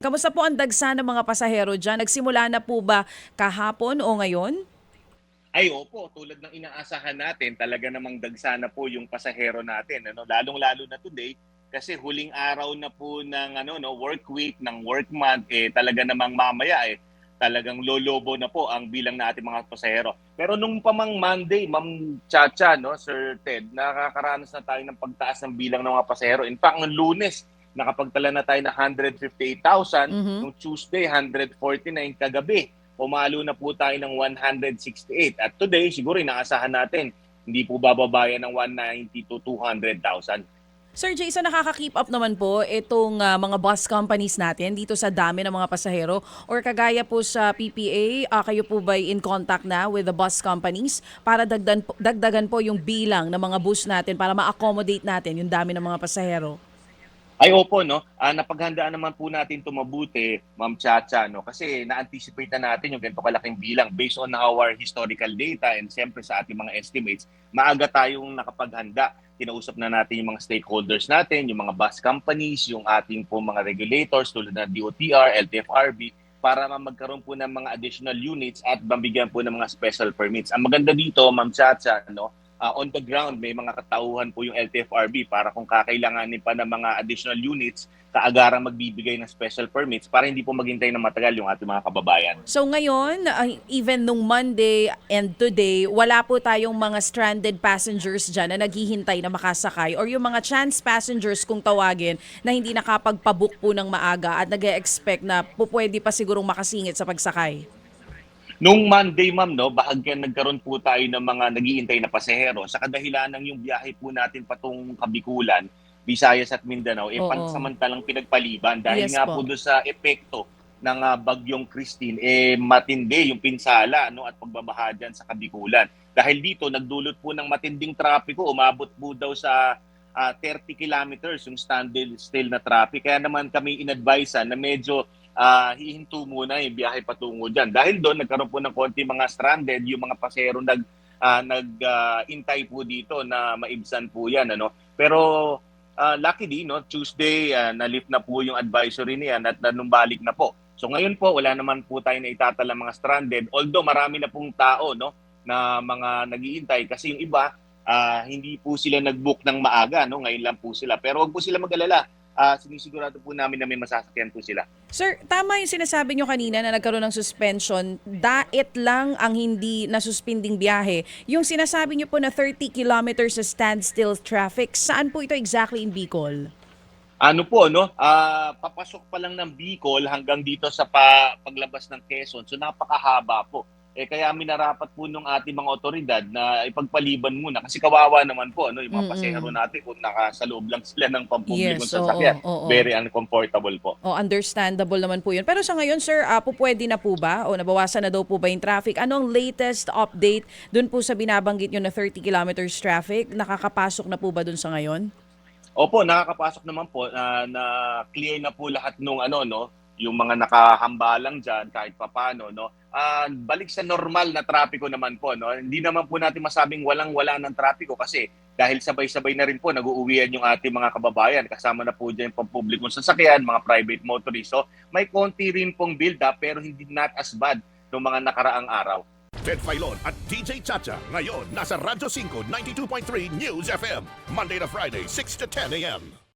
Kamusta po ang dagsa ng mga pasahero dyan? Nagsimula na po ba kahapon o ngayon? Ay, opo, tulad ng inaasahan natin, talaga namang dagsa na po yung pasahero natin. Ano? Lalong-lalo na today, kasi huling araw na po ng ano, no, work week, ng work month, eh, talaga namang mamaya, eh, talagang lolobo na po ang bilang na ating mga pasahero. Pero nung pamang Monday, Ma'am Chacha, no, Sir Ted, nakakaranas na tayo ng pagtaas ng bilang ng mga pasahero. In fact, ng lunes, nakapagtala na tayo ng 158,000. Mhm. Nung Tuesday, 149 kagabi. Pumalo na po tayo ng 168. At today, siguro inaasahan natin, hindi po bababayan ng 190 to 200,000. Sir Jason, nakaka-keep up naman po itong ah, mga bus companies natin dito sa dami ng mga pasahero? Or kagaya po sa PPA, ah, kayo po ba in contact na with the bus companies para dagdan, dagdagan po yung bilang ng mga bus natin para ma-accommodate natin yung dami ng mga pasahero? Ay opo, no? Ah, napaghandaan naman po natin ito mabuti, Ma'am Chacha, no? Kasi na-anticipate na natin yung ganito kalaking bilang based on our historical data and siyempre sa ating mga estimates, maaga tayong nakapaghanda. Kinausap na natin yung mga stakeholders natin, yung mga bus companies, yung ating po mga regulators tulad ng DOTR, LTFRB, para ma- magkaroon po ng mga additional units at mabigyan po ng mga special permits. Ang maganda dito, Ma'am Chacha, no? Uh, on the ground may mga katauhan po yung LTFRB para kung kakailanganin pa ng mga additional units, kaagara magbibigay ng special permits para hindi po maghintay ng matagal yung ating mga kababayan. So ngayon, ah, even nung Monday and today, wala po tayong mga stranded passengers dyan na naghihintay na makasakay or yung mga chance passengers kung tawagin na hindi nakapagpabook po ng maaga at nag expect na po pwede pa sigurong makasingit sa pagsakay. Nung Monday, ma'am, no, bahagyan nagkaroon po tayo ng mga naghihintay na pasahero sa kadahilan ng yung biyahe po natin patungong Kabikulan, Visayas at Mindanao, eh Oo. pansamantalang pinagpaliban dahil Yes nga po. po doon sa epekto ng ah, bagyong Christine, eh matindi yung pinsala no, at pagbabaha dyan sa Kabikulan. Dahil dito, nagdulot po ng matinding trapiko, umabot po daw sa ah, 30 kilometers yung standstill still na traffic. Kaya naman kami in-advise na medyo ah, hihinto muna yung biyahe patungo dyan. Dahil doon, nagkaroon po ng konti mga stranded, yung mga pasero nag, ah, nag-intay po dito na maibsan po yan. Ano? Pero ah, luckily, no, Tuesday, ah, na-lift na po yung advisory niyan at nanumbalik na po. So ngayon po, wala naman po tayo na itatala mga stranded. Although marami na pong tao no, na mga nagiintay kasi yung iba, ah, hindi po sila nag-book ng maaga. No? Ngayon lang po sila. Pero wag po sila mag-alala. Ah, sinisigurado po namin na may masasakyan po sila. Sir, tama yung sinasabi nyo kanina na nagkaroon ng suspension. Dait lang ang hindi nasuspending biyahe. Yung sinasabi nyo po na 30 kilometers sa standstill traffic, saan po ito exactly in Bicol? Ano po, no? Ah, papasok pa lang ng Bicol hanggang dito sa pa, paglabas ng Quezon. So napakahaba po. Eh kaya minarapat po nung ating mga otoridad na ipagpaliban muna kasi kawawa naman po ano yung mga Mm-mm. pasahero natin kung nasa loob lang sila ng pampublikong Yes, sasakyan. oo, oo. Very uncomfortable po. O understandable naman po yun. Pero sa ngayon, sir, uh, po pwede na po ba? O nabawasan na daw po ba yung traffic? Ano ang latest update dun po sa binabanggit nyo na 30 kilometers traffic? Nakakapasok na po ba dun sa ngayon? Opo, nakakapasok naman po na, na clear na po lahat nung ano no, yung mga nakahambalang diyan kahit papano no. Ah, balik sa normal na trapiko naman po no. Hindi naman po natin masabing walang-wala ng trapiko kasi dahil sabay-sabay na rin po nag-uuwian yung ating mga kababayan kasama na po diyan yung pampublikong sasakyan, mga private motorists. So, may konti rin pong build up pero hindi not as bad nung mga nakaraang araw. Ted Filon at DJ Chacha. Ngayon, nasa Radyo 5, 92.3 News FM. Monday to Friday, 6 to 10 a.m.